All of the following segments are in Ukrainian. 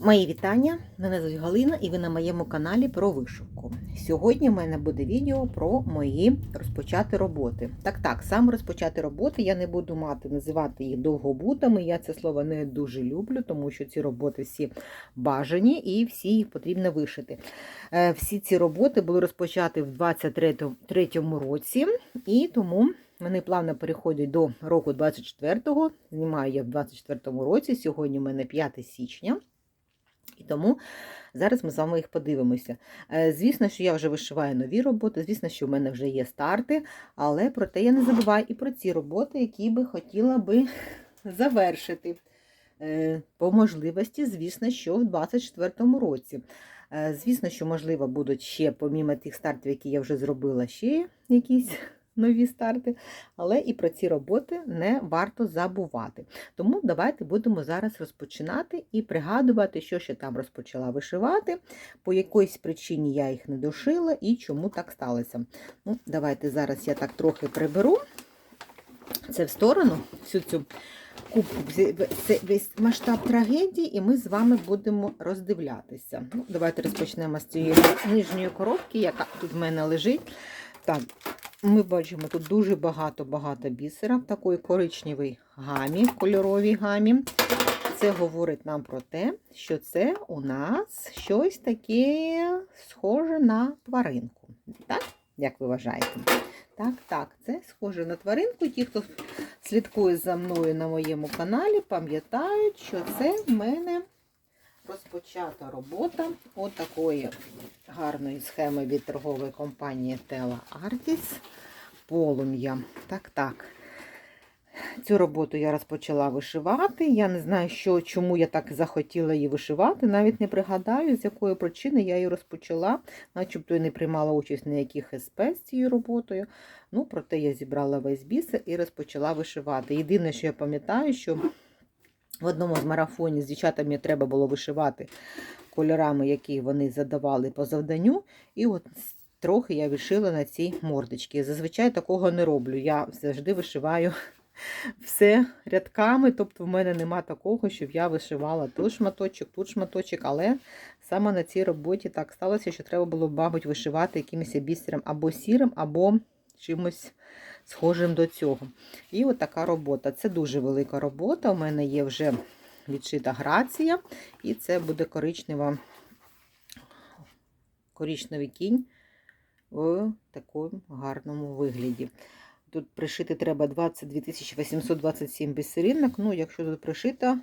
Мої вітання! Мене звуть Галина і ви на моєму каналі про вишивку. Сьогодні в мене буде відео про мої розпочати роботи. Так, так, саме розпочати роботи я не буду мати називати їх довгобутами. Я це слово не дуже люблю, тому що ці роботи всі бажані і всі їх потрібно вишити. Е, Всі ці роботи були розпочаті в 2023 році, і тому вони плавно переходять до року 24-го. Знімаю я в 24-му році. Сьогодні у мене 5 січня. І тому зараз ми з вами їх подивимося. Е, Звісно, що я вже вишиваю нові роботи, звісно, що в мене вже є старти, але проте я не забуваю і про ці роботи, які би хотіла би завершити. Е, По можливості, звісно, що в 24-му році. Е, Звісно, що, можливо, будуть ще, помімо тих стартів, які я вже зробила, ще якісь нові старти, але і про ці роботи не варто забувати. Тому давайте будемо зараз розпочинати і пригадувати, що ще там розпочала вишивати, по якоїсь причині я їх не дошила і чому так сталося. Ну, Давайте зараз я так трохи приберу це в сторону, всю цю купу, весь масштаб трагедії, і ми з вами будемо роздивлятися. Ну, Давайте розпочнемо з цієї нижньої коробки, яка тут в мене лежить. Так, ми бачимо тут дуже багато-багато бісера в такої коричневій гамі, кольоровій гамі. Це говорить нам про те, що це у нас щось таке схоже на тваринку. Так? Як ви вважаєте? Так, так, це схоже на тваринку. Ті, хто слідкує за мною на моєму каналі, пам'ятають, що це в мене розпочата робота от такої гарної схеми від торгової компанії Tela Artis полум'я. Так, так. Цю роботу я розпочала вишивати. Я не знаю, що, чому я так захотіла її вишивати. Навіть не пригадаю, з якої причини я її розпочала, начебто я не приймала участь ні яких СП з цією роботою. Ну, проте я зібрала весь бісер і розпочала вишивати. Єдине, що я пам'ятаю, що в одному з марафонів з дівчатами треба було вишивати кольорами, які вони задавали по завданню. І от трохи я вишила на цій мордочці. Зазвичай такого не роблю. Я завжди вишиваю все рядками, тобто в мене нема такого, щоб я вишивала тут шматочок, тут шматочок, але саме на цій роботі так сталося, що треба було, мабуть, вишивати якимось бісером або сірим, або чимось схожим до цього. І от така робота. Це дуже велика робота. У мене є вже відшита грація, і це буде коричнева, коричневий кінь в такому гарному вигляді. Тут пришити треба 22 827 бісеринок. Ну, якщо тут пришито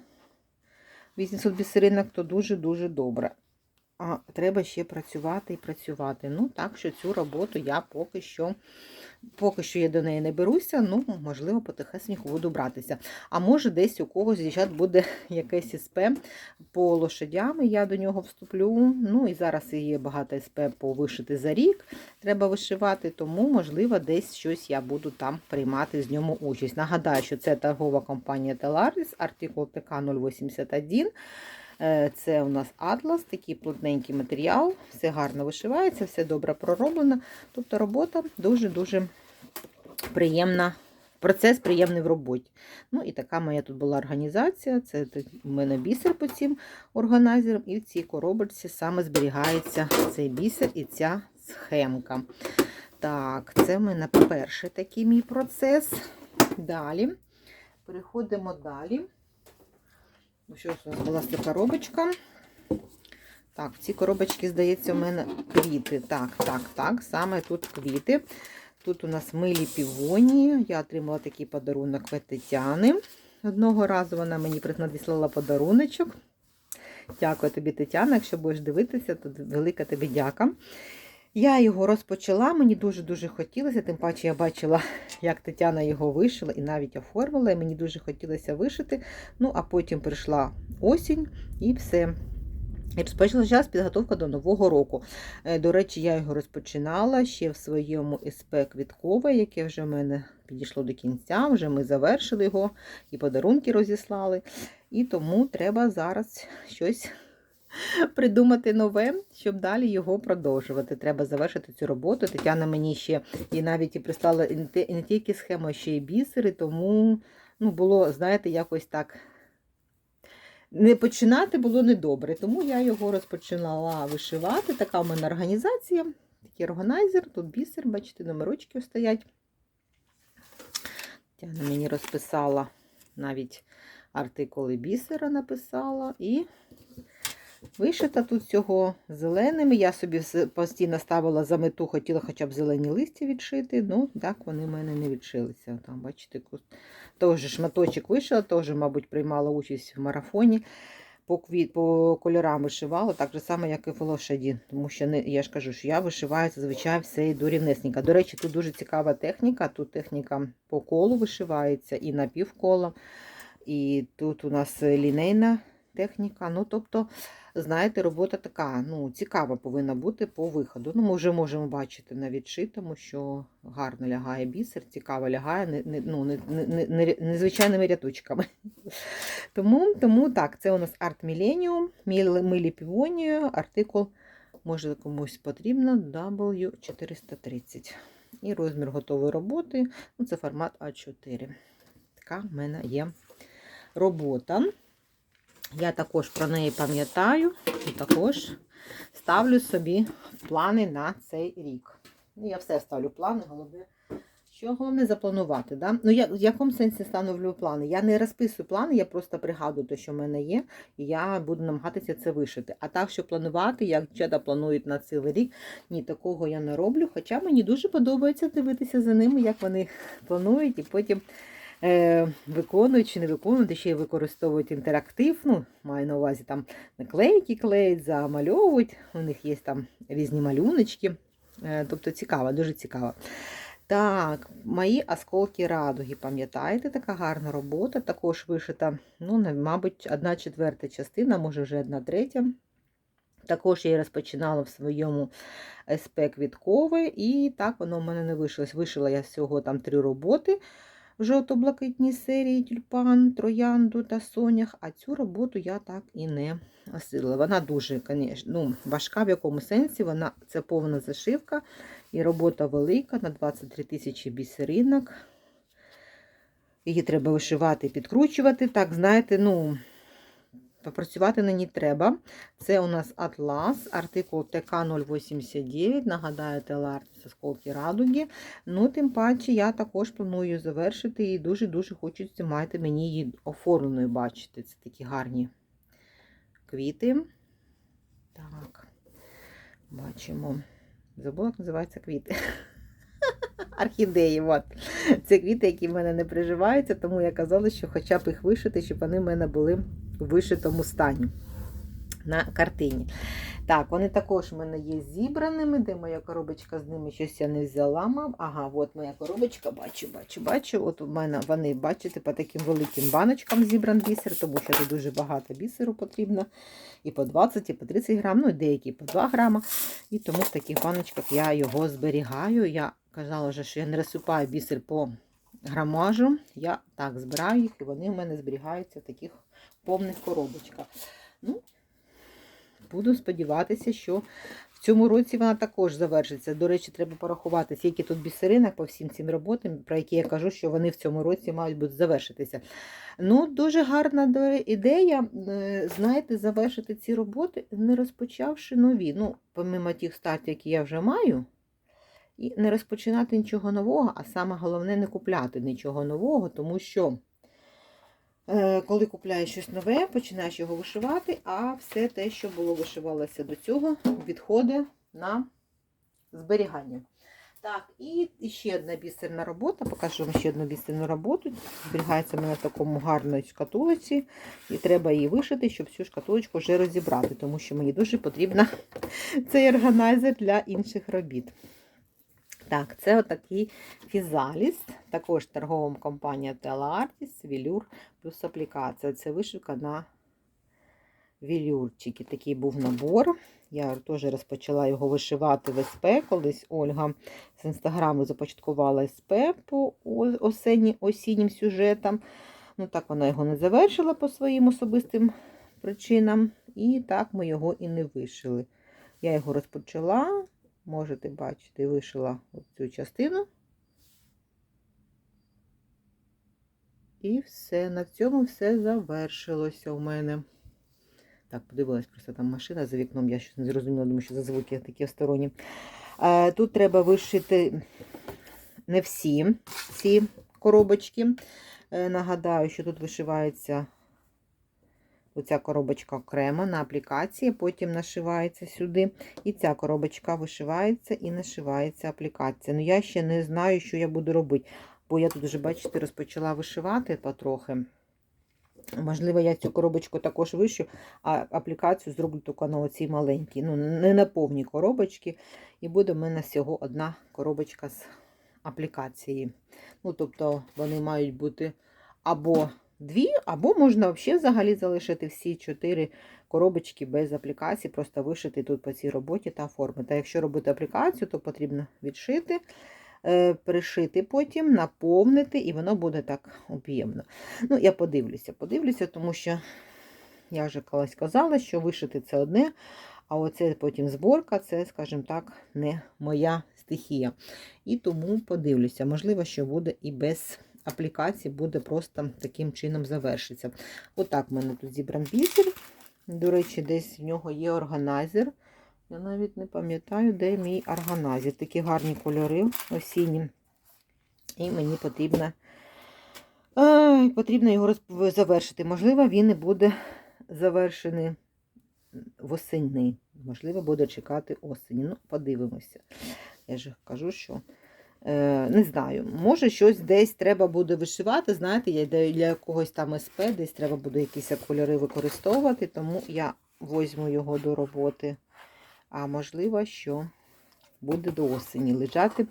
800 бісеринок, то дуже-дуже добре. А треба ще працювати і працювати. Ну, так що цю роботу я поки що поки що я до неї не беруся, ну, можливо, потихесеньку буду братися. А може, десь у когось дівчат буде якесь СП по лошадям, я до нього вступлю. Ну, і зараз є багато СП по вишити за рік, треба вишивати, тому, можливо, десь щось я буду там приймати з ньому участь. Нагадаю, що це торгова компанія Telaris, артикул ТК 081. Це у нас атлас, такий плотненький матеріал, все гарно вишивається, все добре пророблено. Тобто робота дуже-дуже приємна. Процес приємний в роботі. Ну і така моя тут була організація. Це у мене бісер по цим органайзерам, і в цій коробочці саме зберігається цей бісер і ця схемка. Так, це в мене перший такий мій процес. Далі. Переходимо далі. Ну, що ж у нас була ця коробочка? Так, в цій коробочці, здається, у мене квіти. Так, так, так, саме тут квіти. Тут у нас милі півонії. Я отримала такий подарунок від Тетяни. Одного разу вона мені надіслала подаруночок. Дякую тобі, Тетяна. Якщо будеш дивитися, то велика тобі дяка. Я його розпочала, мені дуже-дуже хотілося, тим паче я бачила, як Тетяна його вишила і навіть оформила. і Мені дуже хотілося вишити. Ну, а потім прийшла осінь і все. І розпочала час підготовка до Нового року. До речі, я його розпочинала ще в своєму СП Квіткове, яке вже в мене підійшло до кінця, вже ми завершили його і подарунки розіслали. І тому треба зараз щось придумати нове, щоб далі його продовжувати. Треба завершити цю роботу. Тетяна мені ще і навіть і прислала не тільки схему, а ще й бісери, тому ну, було, знаєте, якось так не починати було недобре, тому я його розпочинала вишивати. Така у мене організація, такий органайзер, тут бісер, бачите, номерочки стоять. Тяна мені розписала навіть артикули бісера написала і вишита тут всього зеленими. Я собі постійно ставила за мету, хотіла хоча б зелені листя відшити, ну так вони в мене не відшилися. Там, бачите, кус- теж шматочок вишила, теж, мабуть, приймала участь в марафоні. По, квіт, по кольорам вишивала, так же само, як і в лошаді. Тому що не, я ж кажу, що я вишиваю зазвичай все йду рівнесненько. До речі, тут дуже цікава техніка. Тут техніка по колу вишивається і на півкола. І тут у нас лінейна техніка. Ну, тобто, знаєте, робота така ну, цікава повинна бути по виходу. Ну, ми вже можемо бачити на відшитому, що гарно лягає бісер, цікаво лягає, не, не, ну, не, не, не, не, незвичайними рядочками. Тому, тому так, це у нас Art Millennium, милі півонію, артикул, може комусь потрібно, W430. І розмір готової роботи, ну, це формат А4. Така в мене є робота. Я також про неї пам'ятаю і також ставлю собі плани на цей рік. Ну, я все ставлю плани, головне, що головне запланувати. Да? Ну, я в якому сенсі становлю плани? Я не розписую плани, я просто пригадую те, що в мене є, і я буду намагатися це вишити. А так, що планувати, як дівчата планують на цілий рік, ні, такого я не роблю. Хоча мені дуже подобається дивитися за ними, як вони планують, і потім виконують чи не виконують, ще й використовують інтерактив. Ну, маю на увазі там наклейки клеять, замальовують. У них є там різні малюночки. Е, тобто цікаво, дуже цікаво. Так, мої осколки радуги, пам'ятаєте, така гарна робота, також вишита, ну, мабуть, одна четверта частина, може вже одна третя. Також я її розпочинала в своєму СП квіткове, і так воно в мене не вийшло. Вишила я всього там три роботи в жовто-блакитній серії тюльпан, троянду та сонях, а цю роботу я так і не осилила. Вона дуже, ну, важка в якому сенсі, вона це повна зашивка і робота велика на 23 тисячі бісеринок. Її треба вишивати і підкручувати. Так, знаєте, ну, попрацювати на ній треба. Це у нас атлас, артикул ТК089. Нагадаю, Телартіс осколки радуги. Ну, тим паче, я також планую завершити і дуже-дуже хочеться мати мені її оформленою бачити. Це такі гарні квіти. Так, бачимо. Забула, як називаються квіти. Орхідеї. От. Це квіти, які в мене не приживаються, тому я казала, що хоча б їх вишити, щоб вони в мене були в вишитому стані на картині. Так, вони також в мене є зібраними. Де моя коробочка з ними щось я не взяла, мам. Ага, от моя коробочка, бачу, бачу, бачу. От у мене вони, бачите, по таким великим баночкам зібран бісер, тому що тут дуже багато бісеру потрібно. І по 20, і по 30 грам, ну і деякі по 2 грама. І тому в таких баночках я його зберігаю. Я казала вже, що я не розсипаю бісер по грамажу. Я так збираю їх, і вони в мене зберігаються в таких повних коробочках. Ну, буду сподіватися, що в цьому році вона також завершиться. До речі, треба порахувати, скільки тут бісеринок по всім цим роботам, про які я кажу, що вони в цьому році мають бути завершитися. Ну, дуже гарна ідея, е, знаєте, завершити ці роботи, не розпочавши нові. Ну, помимо тих стартів, які я вже маю. І не розпочинати нічого нового, а саме головне не купляти нічого нового, тому що коли купляєш щось нове, починаєш його вишивати, а все те, що було вишивалося до цього, відходить на зберігання. Так, і ще одна бісерна робота. Покажу вам ще одну бісерну роботу. Зберігається в мене в такому гарній шкатулиці. І треба її вишити, щоб цю шкатулочку вже розібрати, тому що мені дуже потрібен цей органайзер для інших робіт. Так, це отакий фізаліс, також торгова компанія Artis, Вілюр плюс аплікація. Це вишивка на вілюрчики. Такий був набор. Я теж розпочала його вишивати в СП. Колись Ольга з інстаграму започаткувала СП по о- осені, осіннім сюжетам. Ну, так вона його не завершила по своїм особистим причинам. І так ми його і не вишили. Я його розпочала, можете бачити, вишила цю частину. І все, на цьому все завершилося у мене. Так, подивилась, просто там машина за вікном, я щось не зрозуміла, думаю, що за звуки такі сторонні. Тут треба вишити не всі ці коробочки. Е, Нагадаю, що тут вишивається оця коробочка окремо на аплікації, потім нашивається сюди. І ця коробочка вишивається і нашивається аплікація. Ну, я ще не знаю, що я буду робити, бо я тут вже, бачите, розпочала вишивати потрохи. Можливо, я цю коробочку також вищу, а аплікацію зроблю тільки на оцій маленькій, ну, не на повній коробочці. І буде в мене всього одна коробочка з аплікації. Ну, тобто вони мають бути або дві, або можна взагалі залишити всі чотири коробочки без аплікації, просто вишити тут по цій роботі та оформити. А якщо робити аплікацію, то потрібно відшити, е, пришити потім, наповнити, і воно буде так об'ємно. Ну, я подивлюся, подивлюся, тому що я вже колись казала, що вишити це одне, а оце потім зборка, це, скажімо так, не моя стихія. І тому подивлюся, можливо, що буде і без аплікації, буде просто таким чином завершиться. Отак в мене тут зібран бісер. До речі, десь в нього є органайзер. Я навіть не пам'ятаю, де мій органайзер. Такі гарні кольори осінні. І мені потрібно, Ай, потрібно його розп- завершити. Можливо, він і буде завершений восени. Можливо, буде чекати осені. Ну, подивимося. Я ж кажу, що не знаю, може щось десь треба буде вишивати. Знаєте, я для для якогось там СП, десь треба буде якісь кольори використовувати, тому я возьму його до роботи. А можливо, що буде до осені лежати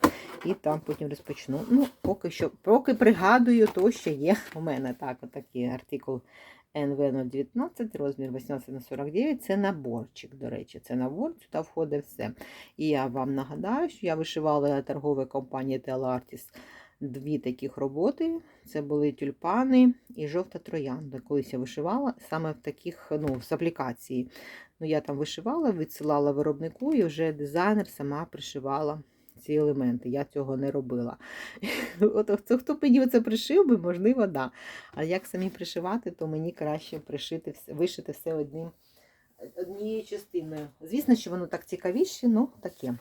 і там потім розпочну. Ну, поки що, поки пригадую, то ще є у мене так, отакий артикул НВ019, розмір 18 на 49 це наборчик, до речі, це набор, сюди входить все. І я вам нагадаю, що я вишивала торгової компанії Telartis дві таких роботи. Це були тюльпани і жовта троянда. Колись я вишивала саме в таких, ну, з аплікації. Ну, я там вишивала, відсилала виробнику, і вже дизайнер сама пришивала ці елементи. Я цього не робила. От хто, б мені це пришив би, можливо, да. А як самі пришивати, то мені краще пришити вишити все одним. Однією частиною. Звісно, що воно так цікавіше, ну таке.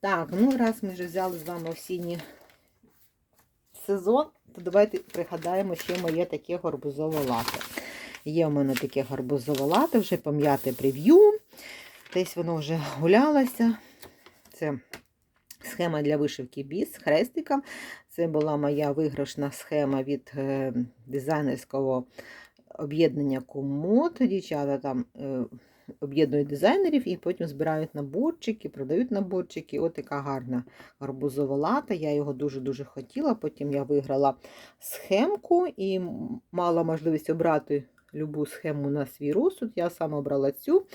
Так, ну раз ми вже взяли з вами осінній сезон, то давайте пригадаємо ще моє таке гарбузове лате. Є у мене таке гарбузове лате, вже пом'яте прев'ю. Десь воно вже гулялося. Це схема для вишивки біз з хрестиком. Це була моя виграшна схема від е, дизайнерського об'єднання комод. Дівчата там е, об'єднують дизайнерів і потім збирають наборчики, продають наборчики. От така гарна гарбузова лата. Я його дуже-дуже хотіла. Потім я виграла схемку і мала можливість обрати любу схему на свій розсуд. Я саме обрала цю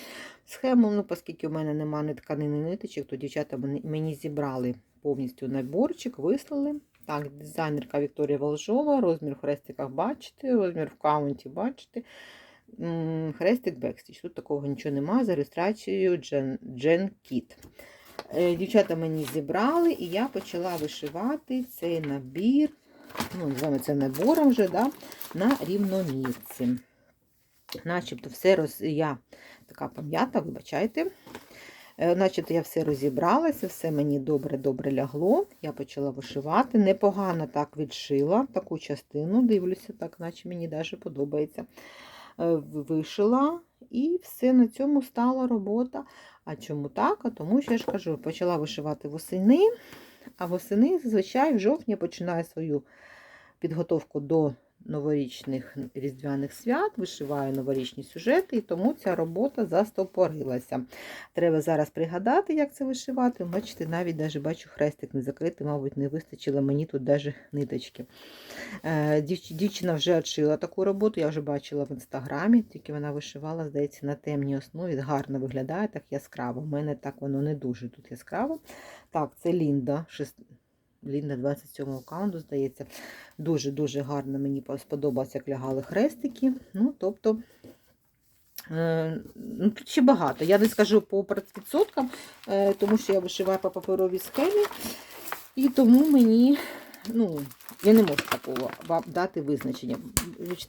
схему, ну, оскільки у мене немає ні тканини, ниточок, то дівчата мені, мені зібрали повністю наборчик, вислали. Так, дизайнерка Вікторія Волжова, розмір в хрестиках бачите, розмір в каунті бачите. Хрестик Бекстіч. Тут такого нічого немає. За реєстрацією Джен, Джен Кіт. Е, Дівчата мені зібрали, і я почала вишивати цей набір, ну, називаємо це набором вже, да, на рівномірці. Начебто все роз... я така пам'ята, вибачайте. Е, Начебто я все розібралася, все мені добре-добре лягло. Я почала вишивати. Непогано так відшила таку частину, дивлюся, так, наче мені навіть подобається. Е, Вишила і все на цьому стала робота. А чому так? А тому що я ж кажу, почала вишивати восени, а восени зазвичай в жовтні починаю свою підготовку до новорічних різдвяних свят, вишиваю новорічні сюжети, і тому ця робота застопорилася. Треба зараз пригадати, як це вишивати. Бачите, навіть даже бачу хрестик не закритий, мабуть, не вистачило мені тут даже ниточки. Е, Дівчина вже відшила таку роботу, я вже бачила в інстаграмі, тільки вона вишивала, здається, на темній основі. Гарно виглядає так яскраво. У мене так воно не дуже тут яскраво. Так, це Лінда. шест- Лінда 27 аккаунту, здається. Дуже-дуже гарно мені сподобалося, як лягали хрестики. Ну, тобто, е, ну, тут ще багато. Я не скажу по відсоткам, е, тому що я вишиваю по паперовій схемі. І тому мені, ну, я не можу такого вам дати визначення.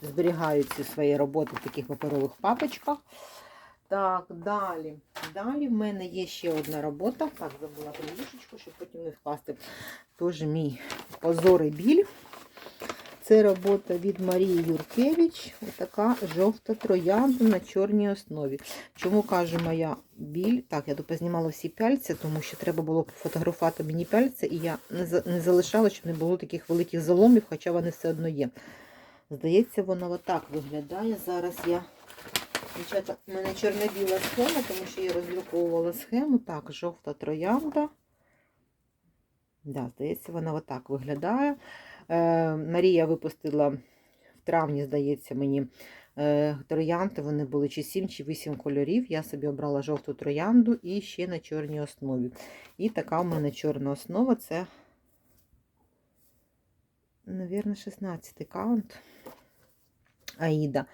Зберігаю ці свої роботи в таких паперових папочках. Так, далі. Далі в мене є ще одна робота. Так, забула подушечку, щоб потім не вкласти. Теж мій позор і біль. Це робота від Марії Юркевич. Отака жовта троянда на чорній основі. Чому кажу моя біль? Так, я познімала всі пяльця, тому що треба було пофотографувати мені пяльця, і я не, залишала, щоб не було таких великих заломів, хоча вони все одно є. Здається, воно отак виглядає. Зараз я. Дівчата, у мене чорно-біла схема, тому що я роздруковувала схему. Так, жовта троянда. Да, здається, вона отак виглядає. Е, Марія випустила в травні, здається, мені е, троянди. Вони були чи 7, чи 8 кольорів. Я собі обрала жовту троянду і ще на чорній основі. І така в мене чорна основа це, навірно, 16 каунт. Аїда.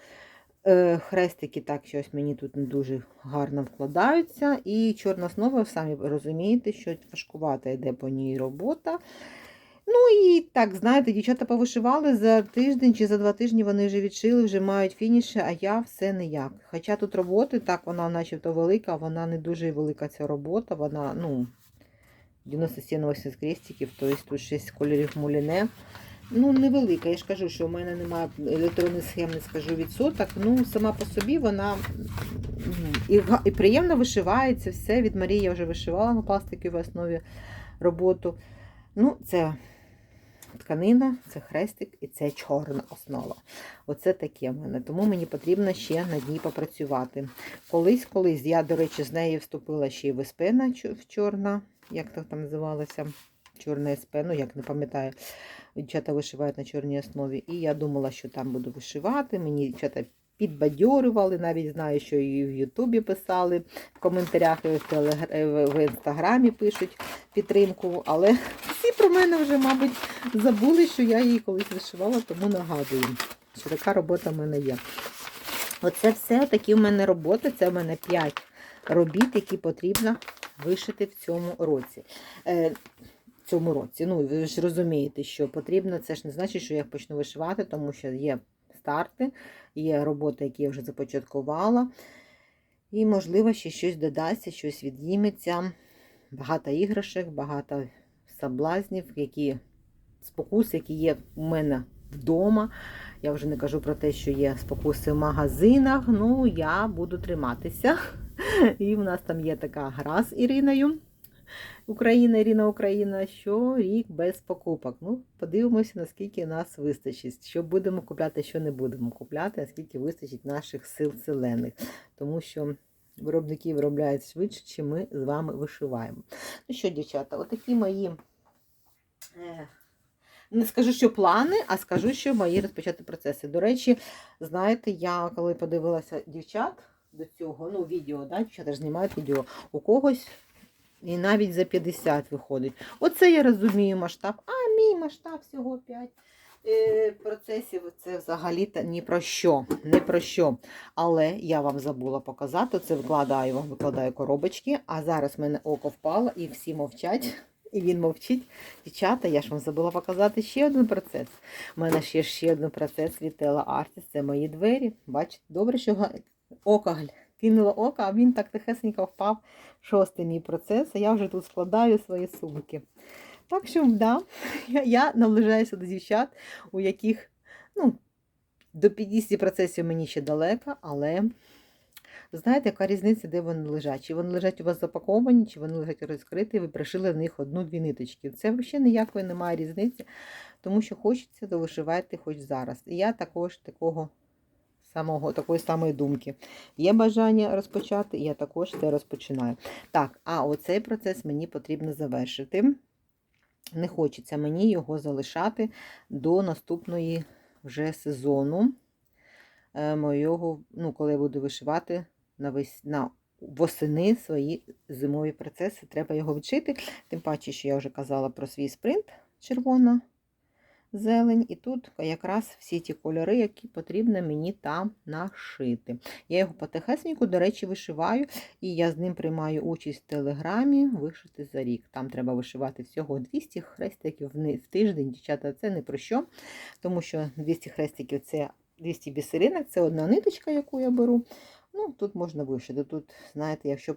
Е, Хрестики так щось мені тут не дуже гарно вкладаються. І чорна основа, самі розумієте, що важкувата йде по ній робота. Ну і так, знаєте, дівчата повишивали за тиждень чи за два тижні вони вже відшили, вже мають фініші, а я все ніяк. Хоча тут роботи, так, вона начебто велика, вона не дуже велика ця робота, вона, ну, 97 80 крестиків, тобто тут 6 кольорів муліне. Ну, невелика. Я ж кажу, що в мене немає електронних схем, не скажу відсоток. Ну, сама по собі вона і, і приємно вишивається. Все від Марії я вже вишивала на пластиковій основі роботу. Ну, це тканина, це хрестик і це чорна основа. Оце таке в мене. Тому мені потрібно ще на дні попрацювати. Колись, колись, я, до речі, з нею вступила ще й в СП в чорна, як то там називалося, чорне СП, ну як не пам'ятаю. Дівчата вишивають на чорній основі. І я думала, що там буду вишивати. Мені дівчата підбадьорювали, навіть знаю, що і в Ютубі писали, в коментарях, і в, телегр... е, в інстаграмі пишуть підтримку. Але всі про мене вже, мабуть, забули, що я її колись вишивала, тому нагадую, що така робота в мене є. Оце все такі в мене роботи. Це в мене 5 робіт, які потрібно вишити в цьому році. Цьому році. Ну, ви ж розумієте, що потрібно, це ж не значить, що я почну вишивати, тому що є старти, є роботи, які я вже започаткувала. І, можливо, ще щось додасться, щось відніметься. Багато іграшок, багато соблазнів, які спокуси, які є у мене вдома. Я вже не кажу про те, що є спокуси в магазинах. Ну, я буду триматися. І в нас там є така гра з Іриною. Україна, Ірина Україна, що рік без покупок. Ну, подивимося, наскільки нас вистачить. Що будемо купляти, що не будемо купляти, наскільки вистачить наших сил селених. Тому що виробники виробляють швидше, чим ми з вами вишиваємо. Ну що, дівчата, отакі мої. е, Не скажу, що плани, а скажу, що мої розпочати процеси. До речі, знаєте, я коли подивилася дівчат до цього, ну, відео, да, дівчата ж знімають відео, у когось і навіть за 50 виходить. Оце я розумію масштаб. А мій масштаб всього 5 е, процесів. Це взагалі ні про що. Не про що. Але я вам забула показати. Це вкладаю викладаю коробочки. А зараз в мене око впало і всі мовчать. І він мовчить. Дівчата, я ж вам забула показати ще один процес. У мене ще ще один процес від Тела. Це мої двері. Бачите, добре, що око кинуло око, а він так тихесенько впав. Шостий мій процес, а я вже тут складаю свої сумки. Так що, да, я, наближаюся до дівчат, у яких ну, до 50 процесів мені ще далеко, але знаєте, яка різниця, де вони лежать? Чи вони лежать у вас запаковані, чи вони лежать розкриті, і ви пришили в них одну-дві ниточки. Це взагалі ніякої немає різниці, тому що хочеться, то вишивайте хоч зараз. І я також такого самого, такої самої думки. Є бажання розпочати, я також це розпочинаю. Так, а оцей процес мені потрібно завершити. Не хочеться мені його залишати до наступної вже сезону е, моєго, ну, коли я буду вишивати на, вес... на восени свої зимові процеси. Треба його відшити. Тим паче, що я вже казала про свій спринт червона зелень. І тут якраз всі ті кольори, які потрібно мені там нашити. Я його потихесеньку, до речі, вишиваю, і я з ним приймаю участь в телеграмі вишити за рік. Там треба вишивати всього 200 хрестиків в тиждень. Дівчата, це не про що, тому що 200 хрестиків це 200 бісеринок, це одна ниточка, яку я беру. Ну, тут можна вишити. Тут, знаєте, якщо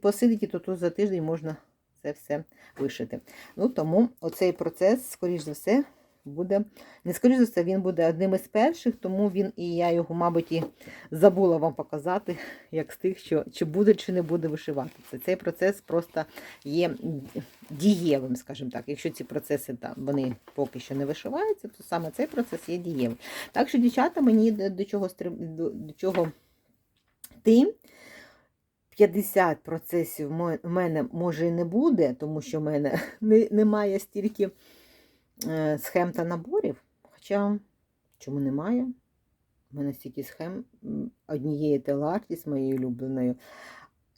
посидіти, то тут за тиждень можна це все вишити. Ну, тому оцей процес, скоріш за все, буде, не скоріш за все, він буде одним із перших, тому він і я його, мабуть, і забула вам показати, як з тих, що чи буде, чи не буде вишиватися. Цей процес просто є дієвим, скажімо так. Якщо ці процеси там вони поки що не вишиваються, то саме цей процес є дієвим. Так що, дівчата, мені до чого до, до чого йти. 50 процесів в мене може і не буде, тому що в мене не, немає стільки схем та наборів. Хоча, чому немає? У мене стільки схем однієї теларті з моєю улюбленою.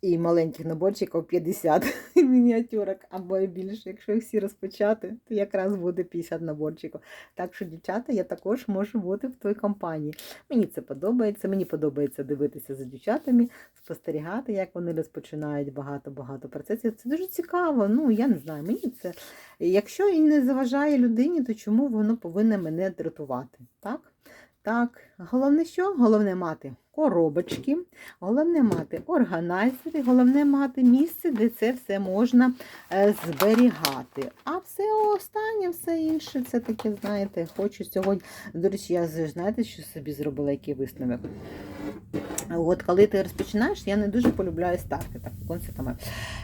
І маленьких наборчиків 50 мініатюрок або більше. Якщо всі розпочати, то якраз буде 50 наборчиків. Так що, дівчата, я також можу бути в той компанії. Мені це подобається. Мені подобається дивитися за дівчатами, спостерігати, як вони розпочинають багато-багато процесів. Це дуже цікаво. Ну, я не знаю, мені це. Якщо і не заважає людині, то чому воно повинно мене дратувати? Так? Так, головне що? Головне мати коробочки, головне мати органайзери, головне мати місце, де це все можна е, зберігати. А все останнє, все інше, це таке, знаєте, хочу сьогодні. До речі, я знаєте, що собі зробила який висновок? От коли ти розпочинаєш, я не дуже полюбляю старти, так.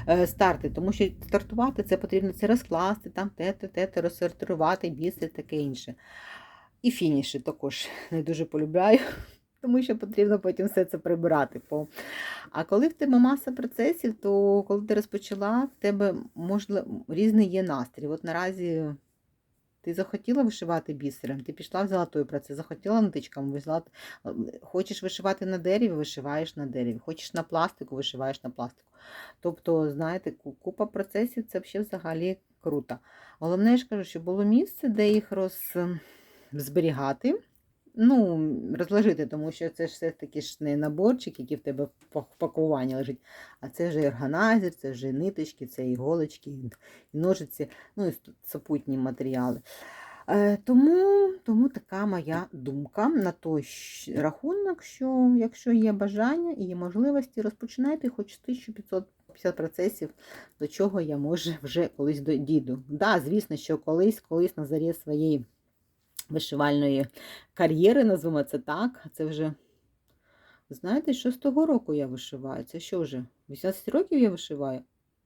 Е, старти, тому що стартувати це потрібно це розкласти, там те-те, те-те, розсортувати, бісер, таке інше. І фініші також не дуже полюбляю, тому що потрібно потім все це прибирати. А коли в тебе маса процесів, то коли ти розпочала, в тебе можливо різний є настрій. От наразі ти захотіла вишивати бісером, ти пішла взяла той процес, захотіла нитичками, взяла. Хочеш вишивати на дереві, вишиваєш на дереві. Хочеш на пластику, вишиваєш на пластику. Тобто, знаєте, купа процесів це взагалі круто. Головне, я ж кажу, що було місце, де їх роз зберігати. Ну, розложити, тому що це ж все-таки ж не наборчик, який в тебе в пак- пакуванні лежить, а це вже органайзер, це вже ниточки, це і голочки, і ножиці, ну і супутні матеріали. Е, тому, тому така моя думка на той рахунок, що якщо є бажання і є можливості, розпочинайте хоч з 1550 процесів, до чого я може вже колись дійду. Да, звісно, що колись, колись на зарі своєї вишивальної кар'єри, назвемо це так. Це вже, знаєте, що з того року я вишиваю? Це що вже? 18 років я вишиваю?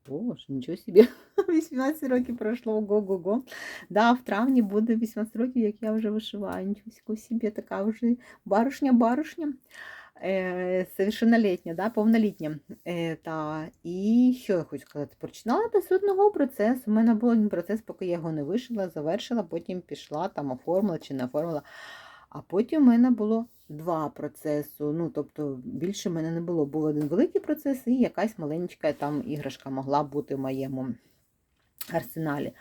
Боже, нічого собі. 18 років пройшло, го-го-го. Да, в травні буде 18 років, як я вже вишиваю. Нічого собі, така вже барышня-барышня. Е, совершеннолітня, да, повнолітня. Та, і що я хочу сказати? Починала та з одного процесу. У мене був один процес, поки я його не вишила, завершила, потім пішла, там оформила чи не оформила. А потім в мене було два процесу. Ну, тобто більше в мене не було. Був один великий процес і якась маленька там іграшка могла бути в моєму арсеналі.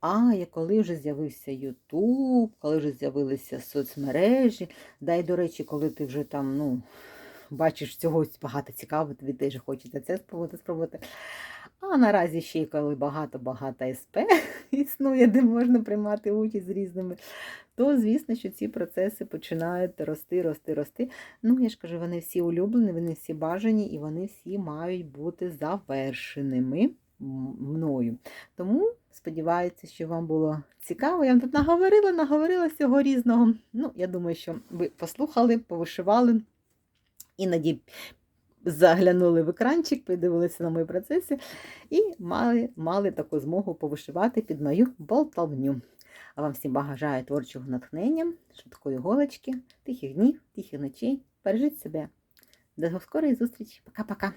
А я коли вже з'явився Ютуб, коли вже з'явилися соцмережі, да й, до речі, коли ти вже там, ну, бачиш цього багато цікавого, тобі теж хочеться це спробувати, спробувати. А наразі ще й коли багато-багато СП існує, де можна приймати участь з різними, то звісно, що ці процеси починають рости, рости, рости. Ну, я ж кажу, вони всі улюблені, вони всі бажані і вони всі мають бути завершеними мною. Тому сподіваюся, що вам було цікаво. Я вам тут наговорила, наговорила всього різного. Ну, я думаю, що ви послухали, повишивали. Іноді заглянули в екранчик, подивилися на мої процеси і мали, мали таку змогу повишивати під мою болтовню. А вам всім бажаю творчого натхнення, швидкої голочки, тихих днів, тихих ночей. Бережіть себе. До скорої зустрічі. Пока-пока.